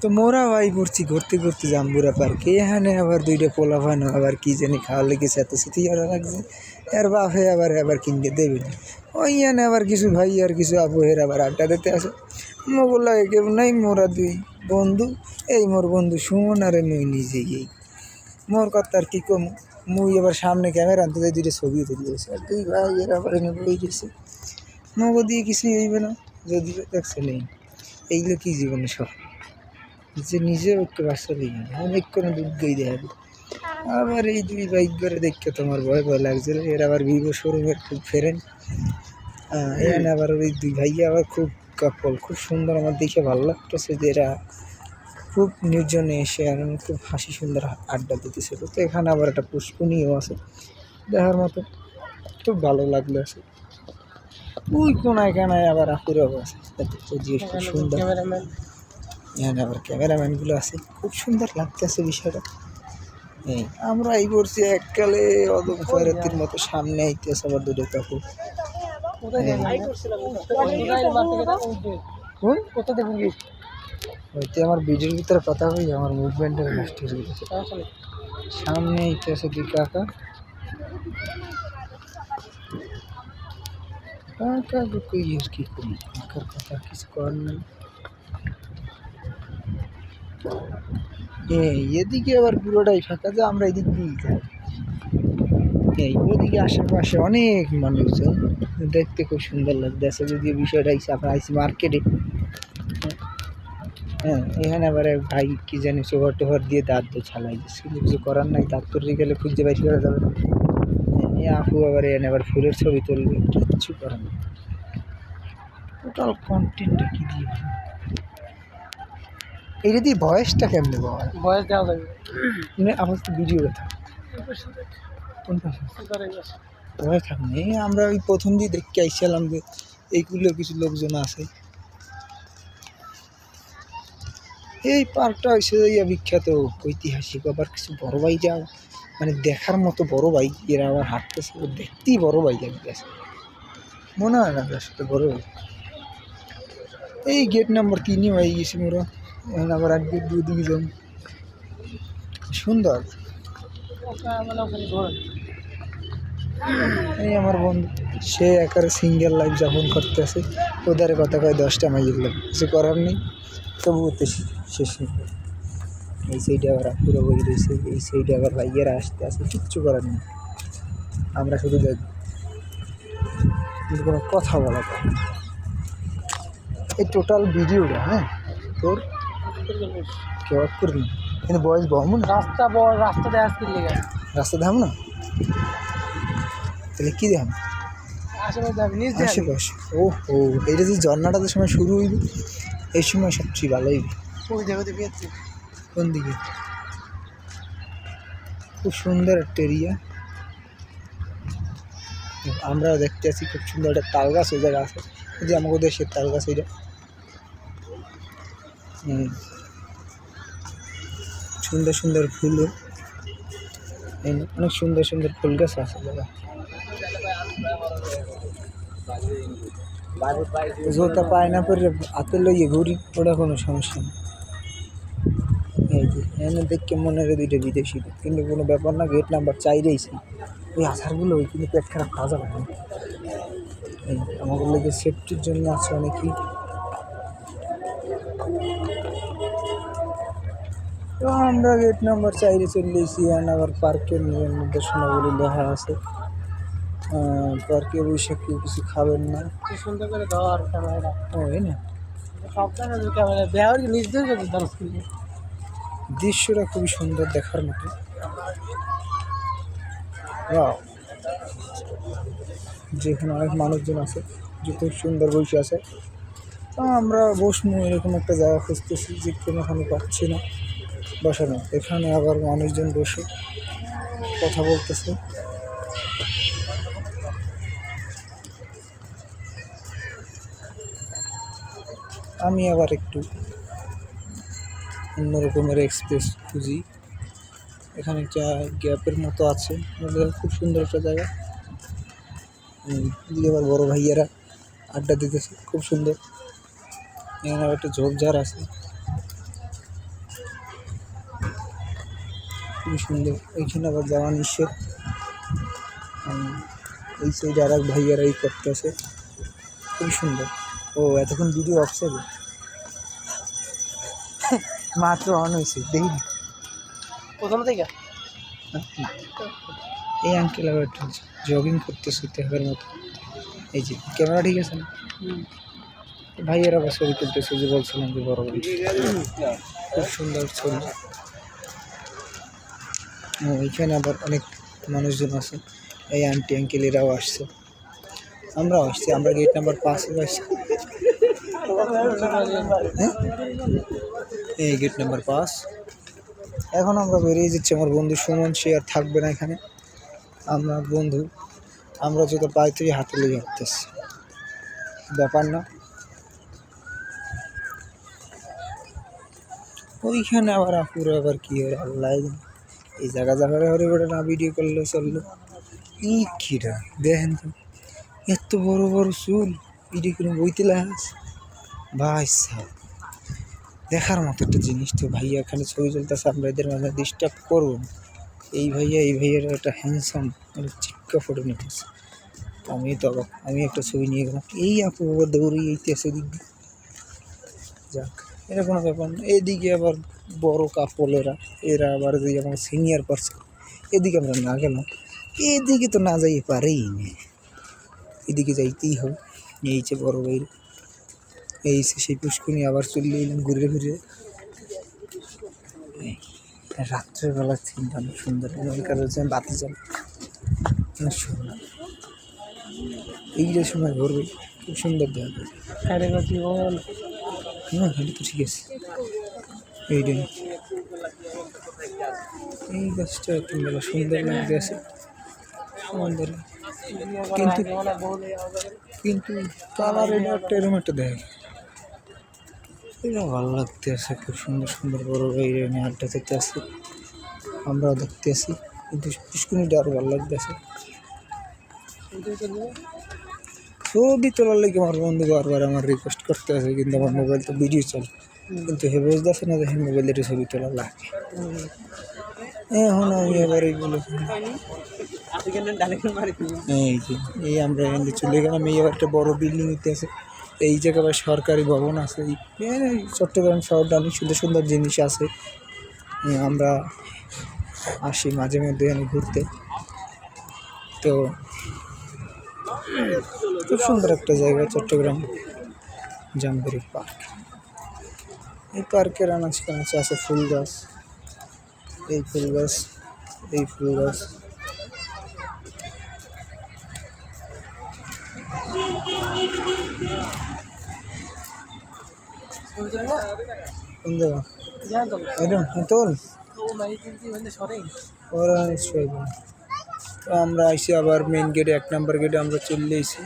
তো মোরা ভাই পড়ছি ঘুরতে ঘুরতে জাম্বুরা পার্কে। এখানে আবার দুইটা পোলা ভানো আবার কি জানি খাওয়া লেগেছে এত সাথে আর লাগছে এর বাপে আবার আবার কিনতে দেবে না। ওই এনে আবার কিছু ভাই আর কিছু আপুহের আবার আড্ডা দিতে আসে। মোগুলা কেউ নাই মোরা দুই বন্ধু। এই মোর বন্ধু সুমন আর মুই নিজে এই মোর কথা আর কি কম? মুই এবার সামনে ক্যামেরা আনতে যাই, দুইটা ছবি তুলে দিয়েছে। আর দুই ভাই এর আবার এনে বই গেছে মগো দিয়ে কিছুই হইবে না। যদি দেখছে নেই এইগুলো কি জীবনে সব? যে নিজে একটু বাচ্চা লিখে অনেক কোনো দুধ গই দেখাবে আবার এই দুই বাইক করে দেখতে তোমার ভয় ভয় লাগছিল এর আবার ভিভো শোরুমের খুব ফেরেন এখানে আবার ওই দুই ভাইয়া আবার খুব কাপল খুব সুন্দর। আমার দেখে ভালো লাগতেছে যে এরা খুব নির্জনে এসে আর খুব হাসি সুন্দর আড্ডা দিতেছিল তো এখানে আবার একটা পুষ্পনীয় আছে। দেখার মতো খুব ভালো লাগল আছে। ওই কোনায় কানায় আবার আকুরাও আছে। জিনিস খুব সুন্দর। এখানে আবার ক্যামেরাম্যানগুলো আছে। খুব সুন্দর লাগতেছে বিষয়টা। এই আমরা এই করছি এককালে অদম খয়রাতির মতো সামনে আইতেছে আবার দুটো কাপড়। কোথায় হ্যাঁ। আমার ভিডিওর ভিতরে কথা হই আমার মুভমেন্টের নষ্ট হয়ে গেছে। সামনে আইতেছে দুই কাকা। কাকা কই আর কি করি? কাকার কথা কিছু করার নেই। এই এদিকে আবার পুরোটাই ফাঁকা, যে আমরা এদিক দিয়ে যাই। এই ওদিকে আশেপাশে অনেক মানুষজন, দেখতে খুব সুন্দর লাগতেছে যদিও বিষয়টা হচ্ছে আপনার আইসি মার্কেটে। হ্যাঁ এখানে আবার ভাই কি জানি সোভার টোভার দিয়ে দাঁত তো ছালাই দিচ্ছে, কিন্তু কিছু করার নাই, দাঁত তুলতে গেলে খুঁজতে বাইর করা যাবে এই আপু আবার এখানে আবার ফুলের ছবি তুলবে, কিচ্ছু করার নেই। টোটাল কন্টেন্টটা কি দিয়ে এইটা দিয়ে ভয়েসটা কেমনে পাওয়া বয়স দেওয়া যাবে। মানে আমার তো ভিডিও কথা ভয় থাক নেই আমরা ওই প্রথম দিয়ে দেখতে আইছিলাম যে এইগুলো কিছু লোকজন আছে। এই পার্কটা হয়েছে ইয়া বিখ্যাত ঐতিহাসিক আবার কিছু বড় ভাই যা মানে দেখার মতো বড় বাইক এরা আবার হাঁটতেছে দেখতেই বড় বাইক লাগতেছে। মনে হয় না সাথে বড় ভাই। এই গেট নাম্বার তিনই হয়ে গেছে মোরা? এখন আবার এক গেট দুই দিকে সুন্দর। মানে এই আমার বন্ধু সে একারে সিঙ্গেল লাইফ যাপন করতেছে। ওদের কথা কয় দশটা মাইল কিছু করার নেই। তবু শেষ। এই সাইডে আবার পুরো বই রয়েছে। এই সাইডে আবার ভাইয়েরা আসতে আসে কিচ্ছু করার নেই। আমরা শুধু কোনো কথা বলা যায় এই টোটাল ভিডিওটা হ্যাঁ? তোর কেউ করবি কিন্তু বয়স বহম না? রাস্তা বড় রাস্তা দেওয়া আসতে লেগে রাস্তা ধাম না? তাহলে কী দেখাম আশেপাশে ও ও এটা যে ঝর্ণাটা তো সময় শুরু হইবে এই সময় সবচেয়ে ভালো হইবে। ওই জায়গাতে পেয়েছি কোন দিকে? খুব সুন্দর একটা এরিয়া। আমরাও দেখতে আছি খুব সুন্দর একটা তাল গাছ ওই জায়গা আছে। যে আমাদের দেশের তাল গাছ ওইটা হুম। সুন্দর সুন্দর এই অনেক সুন্দর সুন্দর ফুল গাছ আছে জায়গা জোতা পায় না পরে হাতে লইয়ে ঘুরি, ওটা কোনো সমস্যা নেই এনে দেখকে মনে হয় দুইটা বিদেশি কিন্তু কোনো ব্যাপার না গেট নাম্বার চাইরেইছি ওই আচারগুলো ওই কিন্তু পেট খারাপ খাওয়া যাবে না আমাদের লোকের সেফটির জন্য আছে অনেকেই। তো আমরা গেট নাম্বার চাইরে চলে এসেছি এখানে আবার পার্কের নিয়ম নির্দেশনাগুলি লেখা আছে। পার্কে বসে কেউ কিছু খাবেন না। সুন্দর করে ধর ক্যামেরাটা। দৃশ্যটা খুবই সুন্দর দেখার মতো! যেখানে অনেক মানুষজন আছে যে খুব সুন্দর বসে আছে। তো আমরা বসবো এরকম একটা জায়গা খুঁজতেছি যে কোনোখানে পাচ্ছি না। বসানো এখানে আবার মানুষজন বসে কথা বলতেছে। আমি আবার একটু অন্য রকমের এক্সপ্রেস খুঁজি। এখানে একটা গ্যাপের মতো আছে। খুব সুন্দর একটা জায়গা। এদিকে আবার বড় ভাইয়েরা আড্ডা দিতেছে। খুব সুন্দর। এখানে আবার একটা ঝোপঝাড় আছে। খুবই সুন্দর এইখানে আবার যাওয়া নিষেধ। উম, এই সাইডে আর এক ভাইয়ারা এই করতেছে খুবই সুন্দর। ও এতক্ষণ ভিডিও অফ মাত্র অন হয়েছে দেখি। প্রথম থেকে? এই আঙ্কেল আবার একটু জগিং করতেছে দেখার মতো। এই যে ক্যামেরা ঠিক আছে না? ভাইয়ের আবার ছবি তুলতেছে যে বলছিলাম যে বড় খুব সুন্দর ছবি। ও, এইখানে আবার অনেক মানুষজন আছে। এই আন্টি আঙ্কেল এরাও আসছে। আমরাও আসছি আমরা গেট নাম্বার পাঁচে আসছি হ্যাঁ? এই গেট নাম্বার পাঁচ। এখন আমরা বেরিয়ে যাচ্ছি আমার বন্ধু সুমন সে আর থাকবে না এখানে। আমার বন্ধু আমরা যত পাই তুই হাতে লেগে হাঁটতেছি। ব্যাপার না। ওইখানে আবার আপুরে আবার কী হয় আল্লাহ। এই জায়গা জায়গায় হরে বেড়ে না ভিডিও করলে চলল। ই কিরা, দেখেন তো, এত বড় বড় চুল ভিডিও করে বইতে লাগাস ভাই সাহেব দেখার মতো একটা জিনিস তো ভাইয়া এখানে ছবি চলতেছে আমরা এদের মাঝে ডিস্টার্ব করব। এই ভাইয়া, এই ভাইয়ার একটা হ্যান্ডসাম মানে চিক্কা ফটো নিতেছে। আমি তো আমি একটা ছবি নিয়ে গেলাম। এই আপু দৌড়ে এইতেছে দিক যাক। এটা কোনো ব্যাপার না। এদিকে আবার বড় কাপলেরা এরা আবার যে আমার সিনিয়র পার্সন এদিকে আমরা না গেলাম। এদিকে তো না যাই পারেই না। এদিকে যাইতেই হবে। এই যে বড় ভাই এই সেই পুষ্কুনি আবার চলে এলাম ঘুরে ঘুরে এই, রাত্রেবেলা সিনটা অনেক সুন্দর এখানকার হচ্ছে বাতি জল অনেক সুন্দর এইটার সময় ঘুরবে খুব সুন্দর দেখা যায় করছি হ্যাঁ তো ঠিক আছে। এই গাছটা মেলা সুন্দর লাগতে আছে কিন্তু কিন্তু কালার এটা একটা এরকম একটা দেয় এটা ভালো লাগতে আছে খুব সুন্দর সুন্দর বড় এই আড্ডা দেখতে আসি। আমরাও দেখতে আসি। কিন্তু পুষ্কুনিটা আরও ভালো লাগতেছে ছবি তোলার লাগে আমার বন্ধু বারবার আমার রিকোয়েস্ট করতে আছে কিন্তু আমার মোবাইল তো ভিডিও চলে। কিন্তু হে বুঝতেছে না দেখেন মোবাইলে একটু ছবি তোলা লাগে। এখন আমি এবার এইগুলো এই যে এই আমরা এখানে চলে গেলাম এই আবার একটা বড় বিল্ডিং হইতে আছে। এই জায়গায় সরকারি ভবন আছে এই এই চট্টগ্রাম শহরটা অনেক সুন্দর সুন্দর জিনিস আছে। আমরা আসি মাঝে মধ্যে এখানে ঘুরতে। তো খুব সুন্দর একটা জায়গা চট্টগ্রাম জামবেরি পার্ক। এই পার্কের আনাজ কানাচে আছে ফুল গাছ। এই ফুল গাছ এই ফুল গাছ। জায়গা একদম তোল ওরা আমরা আইসি আবার মেন গেটে এক নাম্বার গেটে আমরা চলে এসেছি।